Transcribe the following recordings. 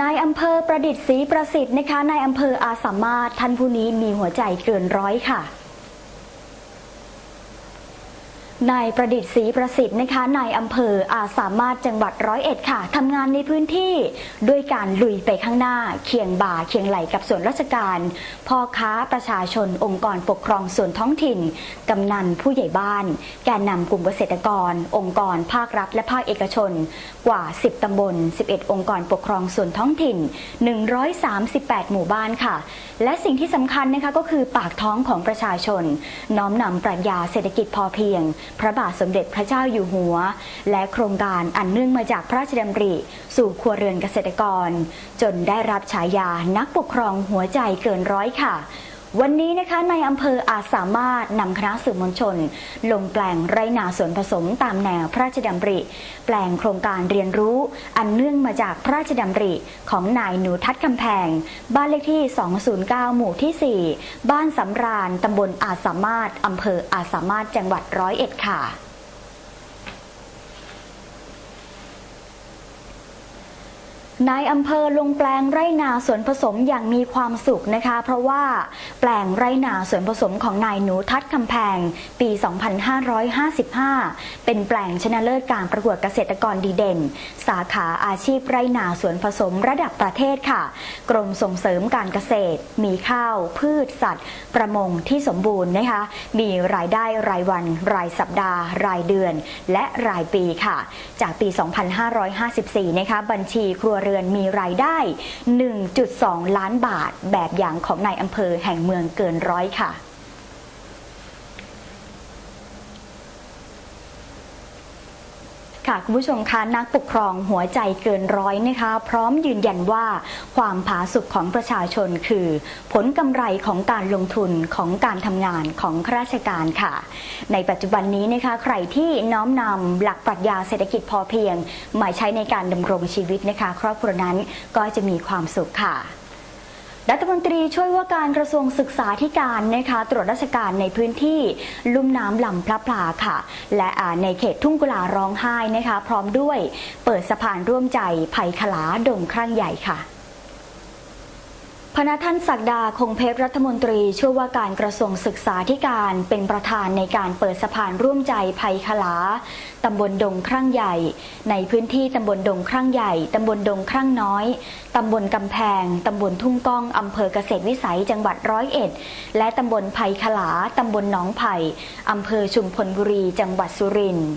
นายอำเภอประดิษฐ์ศรีประสิทธิ์นะคะนายอำเภออาสามารถท่านผู้นี้มีหัวใจเกินร้อยค่ะ นายประดิษฐ์ศรีประสิทธิ์นะคะนายอำเภออาสามารถจังหวัดร้อยเอ็ดค่ะทำงานในพื้นที่ด้วยการลุยไปข้างหน้า เคียงบ่าเคียงไหลกับส่วนราชการ พ่อค้าประชาชนองค์กรปกครองส่วนท้องถิ่น กำนันผู้ใหญ่บ้าน แกนนำกลุ่มเกษตรกร องค์กรภาครัฐและภาคเอกชน กว่า 10 ตำบล 11 องค์กรปกครองส่วนท้องถิ่น 138 หมู่บ้านค่ะ และสิ่งที่สำคัญนะคะก็คือปากท้องของประชาชน น้อมนำปรัชญาเศรษฐกิจพอเพียงพระบาทสมเด็จพระเจ้าอยู่หัว และโครงการอันเนื่องมาจากพระราชดำริ สู่ครัวเรือนเกษตรกร จนได้รับฉายานักปกครองหัวใจเกินร้อยค่ะ วันนี้นะคะในอำเภออาจสามารถนำคณะสื่อมวลชน ลงแปลงไรนาสวนผสมตามแนวพระราชดำริ แปลงโครงการเรียนรู้อันเนื่องมาจากพระราชดำริของนายหนูทัดคำแพง บ้านเลขที่ 209 หมู่ที่ 4 บ้านสำราญตำบลอาจสามารถอำเภออาจสามารถจังหวัดร้อยเอ็ดค่ะ นายอำเภอลงแปลงไร่นาสวนผสมอย่างมีความสุขนะคะ เพราะว่าแปลงไร่นาสวนผสมของนายหนูทัดคำแพง ปี 2555 เป็นแปลงชนะเลิศการประกวดเกษตรกรดีเด่น สาขาอาชีพไร่นาสวนผสมระดับประเทศค่ะ กรมส่งเสริมการเกษตร มีข้าว พืชสัตว์ ประมงที่สมบูรณ์นะคะ มีรายได้รายวัน รายสัปดาห์ รายเดือน และรายปีค่ะ จากปี 2554 นะคะบัญชีครัวเรือนมีรายได้ 1.2 ล้านบาท แบบอย่างของนายอำเภอแห่งเมืองเกินร้อยค่ะ ค่ะคุณผู้ชมคะนักปกครองหัวใจเกินร้อยนะคะ พร้อมยืนยันว่าความผาสุกของประชาชนคือ ผลกำไรของการลงทุนของการทำงานของข้าราชการค่ะ ในปัจจุบันนี้นะคะใครที่น้อมนำหลักปรัชญาเศรษฐกิจพอเพียง มาใช้ในการดำรงชีวิตนะคะ ครอบครัวนั้นก็จะมีความสุขค่ะ รัฐมนตรีช่วยว่าการกระทรวงศึกษาธิการนะคะตรวจราชการในพื้นที่ลุ่มน้ำลำพระพลาค่ะ และในเขตทุ่งกุลาร้องไห้นะคะ พร้อมด้วยเปิดสะพานร่วมใจไผ่ขลาดงครั่งใหญ่ค่ะ พณะท่านศักดาคงเพชรรัฐมนตรีช่วยว่าการกระทรวงศึกษาธิการเป็นประธานในการเปิดสะพานร่วมใจภัยขลา ตำบลดงครั่งใหญ่ ในพื้นที่ตำบลดงครั่งใหญ่ ตำบลดงครั่งน้อย ตำบลกำแพง ตำบลทุ่งก้อง อำเภอเกษตรวิสัยจังหวัดร้อยเอ็ด และตำบลภัยขลา ตำบลหนองไผ่ อำเภอชุมพลบุรี จังหวัดสุรินทร์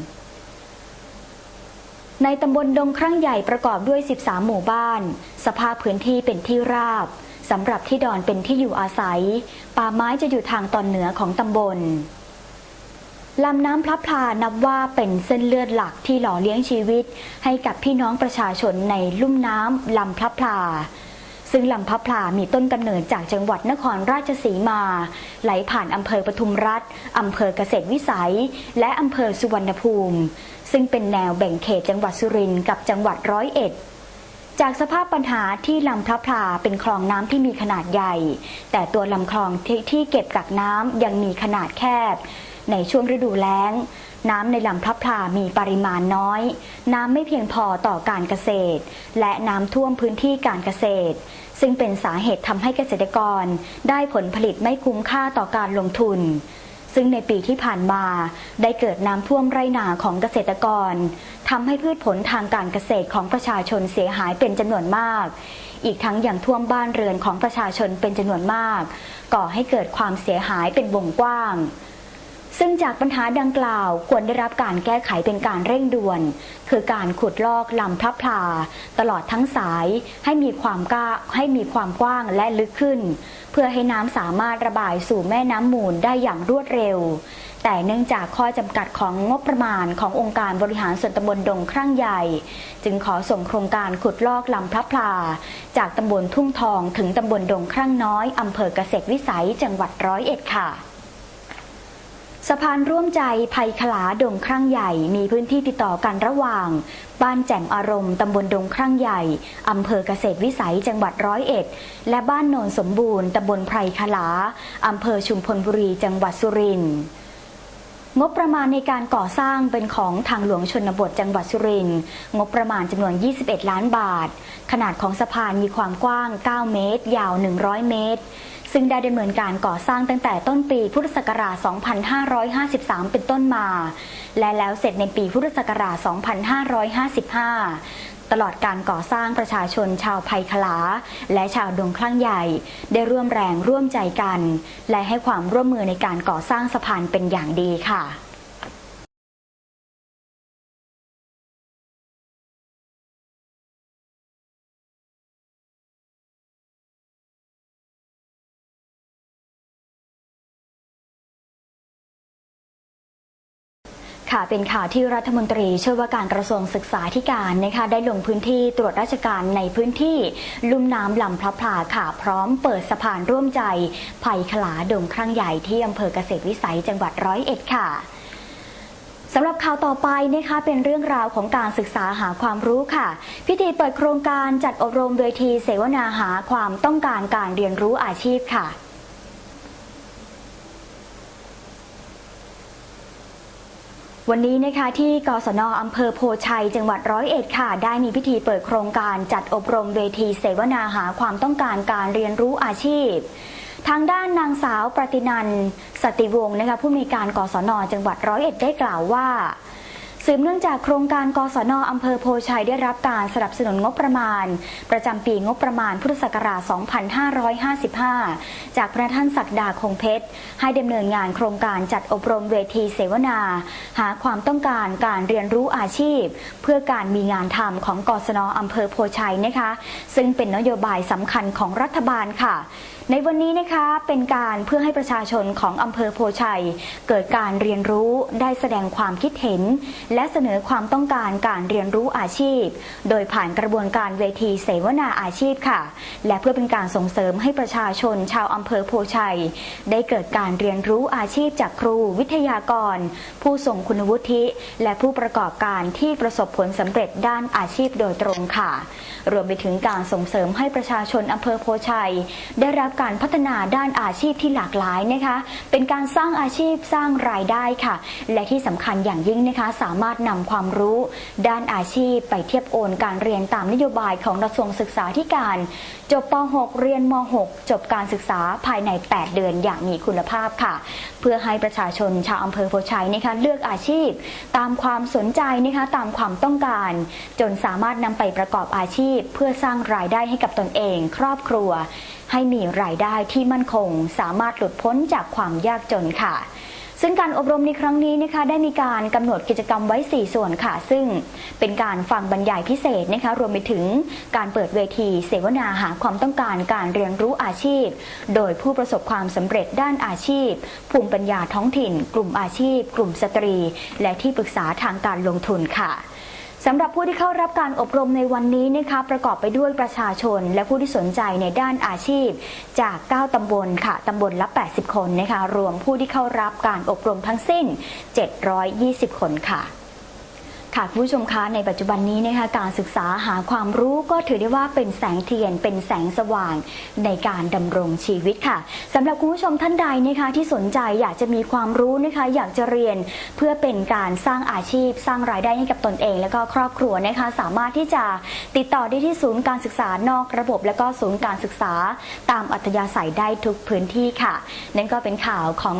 ในตำบลดงครั่งใหญ่ประกอบด้วย 13 หมู่บ้าน สภาพพื้นที่เป็นที่ราบ สำหรับที่ดอนเป็นที่อยู่อาศัย ป่าไม้จะอยู่ทางตอนเหนือของตำบลลำน้ำพลับพลานับว่าเป็นเส้นเลือดหลักที่หล่อเลี้ยงชีวิต ให้กับพี่น้องประชาชนในลุ่มน้ำลำพลับพลา ซึ่งลำพลับพลามีต้นกำเนิดจากจังหวัดนครราชสีมา ไหลผ่านอำเภอปทุมรัฐอำเภอเกษตรวิสัย และอำเภอสุวรรณภูมิ ซึ่งเป็นแนวแบ่งเขตจังหวัดสุรินทร์กับจังหวัดร้อยเอ็ด จากสภาพปัญหาที่ลำพระพลาเป็นคลองน้ำที่มีขนาดใหญ่ แต่ตัวลำคลองที่ที่เก็บกักน้ำยังมีขนาดแคบ ในช่วงฤดูแล้ง น้ำในลำพระพลามีปริมาณน้อย น้ำไม่เพียงพอต่อการเกษตร และน้ำท่วมพื้นที่การเกษตร ซึ่งเป็นสาเหตุทำให้เกษตรกรได้ผลผลิตไม่คุ้มค่าต่อการลงทุน ซึ่งในปีที่ผ่านมาได้เกิดน้ำท่วมไรนาของเกษตรกรทำให้พืชผลทางการเกษตรของประชาชนเสียหายเป็นจำนวนมาก อีกทั้งยังท่วมบ้านเรือนของประชาชนเป็นจำนวนมาก ก่อให้เกิดความเสียหายเป็นวงกว้าง ซึ่งจากปัญหาดังกล่าวควรได้รับการแก้ไขเป็นการเร่งด่วน คือการขุดลอกลำพระพลา ตลอดทั้งสายให้มีความกล้าให้มีความกว้างและลึกขึ้น เพื่อให้น้ำสามารถระบายสู่แม่น้ำมูลได้อย่างรวดเร็ว แต่เนื่องจากข้อจำกัดของงบประมาณขององค์การบริหารส่วนตำบลดงครั่งใหญ่ จึงขอส่งโครงการขุดลอกลำพระพลา จากตำบลทุ่งทองถึงตำบลดงครั่งน้อยอำเภอเกษตรวิสัยจังหวัดร้อยเอ็ดค่ะ สะพานร่วมใจภัยขลาดงครั่งใหญ่ มีพื้นที่ติดต่อกันระหว่าง บ้านแจ่มอารมณ์ ตำบลดงครั่งใหญ่ อำเภอเกษตรวิสัยจังหวัดร้อยเอ็ด และบ้านโนนสมบูรณ์ ตำบลไพรขลา อำเภอชุมพลบุรีจังหวัดสุรินทร์งบประมาณในการก่อสร้างเป็นของทางหลวงชนบทจังหวัดสุรินทร์งบประมาณจำนวน 21 ล้านบาท ขนาดของสะพานมีความกว้าง 9 เมตร ยาว 100 เมตร ซึ่งได้ดำเนินการก่อสร้างตั้งแต่ต้นปีพุทธศักราช 2553 เป็นต้นมา และแล้วเสร็จในปีพุทธศักราช 2555ตลอดการก่อสร้างประชาชนชาวไผ่ขลา และชาวดงคลั่งใหญ่ ได้ร่วมแรงร่วมใจกัน และให้ความร่วมมือในการก่อสร้างสะพานเป็นอย่างดีค่ะ ค่ะเป็นข่าวที่รัฐมนตรีช่วยว่าการกระทรวงศึกษาธิการนะคะได้ลงพื้นที่ตรวจราชการในพื้นที่ลุ่มน้ำลำพระพลาค่ะพร้อมเปิดสะพานร่วมใจภัยขลาดงครั้งใหญ่ที่อำเภอเกษตรวิสัยจังหวัดร้อยเอ็ดค่ะสำหรับข่าวต่อไปนะคะเป็นเรื่องราวของการศึกษาหาความรู้ค่ะ พิธีเปิดโครงการจัดอบรมเวทีเสวนาหาความต้องการการเรียนรู้อาชีพค่ะ วันนี้นะคะที่กศนอำเภอโพชัย จังหวัดร้อยเอ็ดค่ะ ได้มีพิธีเปิดโครงการจัดอบรมเวทีเสวนาหาความต้องการการเรียนรู้อาชีพทางด้านนางสาวประตินันสติวงศ์นะคะผู้มีการกศนจังหวัดร้อยเอ็ดได้กล่าวว่า สืบเนื่องจากโครงการกศนอำเภอโพชัยได้รับการสนับสนุนงบประมาณ ประจำปีงบประมาณพุทธศักราช 2555 จากพระท่านศักดาคงเพชร ให้ดำเนินงานโครงการจัดอบรมเวทีเสวนา หาความต้องการการเรียนรู้อาชีพ เพื่อการมีงานทำของกศนอำเภอโพชัยนะคะ ซึ่งเป็นนโยบายสำคัญของรัฐบาลค่ะในวันนี้นะคะเป็นการเพื่อให้ประชาชนของอำเภอโพชัย เกิดการเรียนรู้ได้แสดงความคิดเห็นและเสนอความต้องการการเรียนรู้อาชีพ โดยผ่านกระบวนการเวทีเสวนาอาชีพค่ะ และเพื่อเป็นการส่งเสริมให้ประชาชนชาวอำเภอโพชัย ได้เกิดการเรียนรู้อาชีพจากครู วิทยากร ผู้ทรงคุณวุฒิ และผู้ประกอบการที่ประสบผลสำเร็จด้านอาชีพโดยตรงค่ะ รวมไปถึงการส่งเสริมให้ประชาชนอำเภอโพชัย ได้รับการพัฒนาด้านอาชีพที่หลากหลายนะคะ เป็นการสร้างอาชีพสร้างรายได้ค่ะ และที่สำคัญอย่างยิ่งนะคะสามารถนำความรู้ ด้านอาชีพไปเทียบโอนการเรียนตามนโยบายของกระทรวงศึกษาธิการ จบป .6 เรียนม .6 จบการศึกษาภายใน 8 เดือนอย่างมีคุณภาพค่ะ เพื่อให้ประชาชนชาวอำเภอโพชัยนะคะเลือกอาชีพ ตามความสนใจนะคะตามความต้องการ จนสามารถนำไปประกอบอาชีพ เพื่อสร้างรายได้ให้กับตนเอง ครอบครัว ให้มีรายได้ที่มั่นคง สามารถหลุดพ้นจากความยากจนค่ะ ซึ่งการอบรมในครั้งนี้นะคะได้มีการกำหนดกิจกรรมไว้ 4 ส่วนค่ะ ซึ่งเป็นการฟังบรรยายพิเศษนะคะรวมไปถึงการเปิดเวที เสวนาหาความต้องการการเรียนรู้อาชีพ โดยผู้ประสบความสำเร็จด้านอาชีพ ภูมิปัญญาท้องถิ่น กลุ่มอาชีพ กลุ่มสตรี และที่ปรึกษาทางการลงทุนค่ะ สำหรับผู้ที่เข้ารับการอบรมในวันนี้นะคะประกอบไปด้วยประชาชน และผู้ที่สนใจในด้านอาชีพ จาก 9 ตำบลค่ะตำบลละ 80 คนนะคะรวมผู้ที่เข้ารับการอบรมทั้งสิ้น 720 คนค่ะ ค่ะคุณผู้ชมคะในปัจจุบันนี้นะคะการศึกษาหาความรู้ก็ถือได้ว่าเป็นแสงเทียน เป็นแสงสว่างในการดำรงชีวิตค่ะสำหรับคุณผู้ชมท่านใดนะคะที่สนใจอยากจะมีความรู้นะคะ อยากจะเรียนเพื่อเป็นการสร้างอาชีพ สร้างรายได้ให้กับตนเอง และก็ครอบครัวนะคะ สามารถที่จะติดต่อได้ที่ศูนย์การศึกษานอกระบบ และก็ศูนย์การศึกษาตามอัธยาศัยได้ทุกพื้นที่ค่ะ นั่นก็เป็นข่าวของ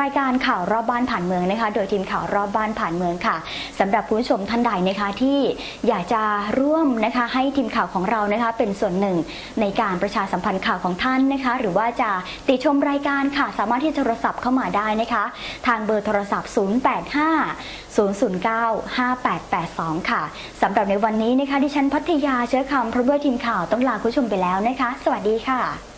รายการข่าวรอบบ้านผ่านเมืองนะคะ โดยทีมข่าวรอบบ้านผ่านเมืองค่ะสำหรับคุณผู้ชมชมท่านใดนะคะที่อยากจะร่วมนะคะให้ทีมข่าวของเรานะคะเป็นส่วนหนึ่งในการประชาสัมพันธ์ข่าวของท่านนะคะ หรือว่าจะติชมรายการค่ะสามารถที่จะโทรศัพท์เข้ามาได้นะคะ ทางเบอร์โทรศัพท์ 085 009 5882 ค่ะสำหรับในวันนี้นะคะดิฉันพัทยาเชื้อคำพร้อมด้วยทีมข่าวต้องลาคุณผู้ชมไปแล้วนะคะ สวัสดีค่ะ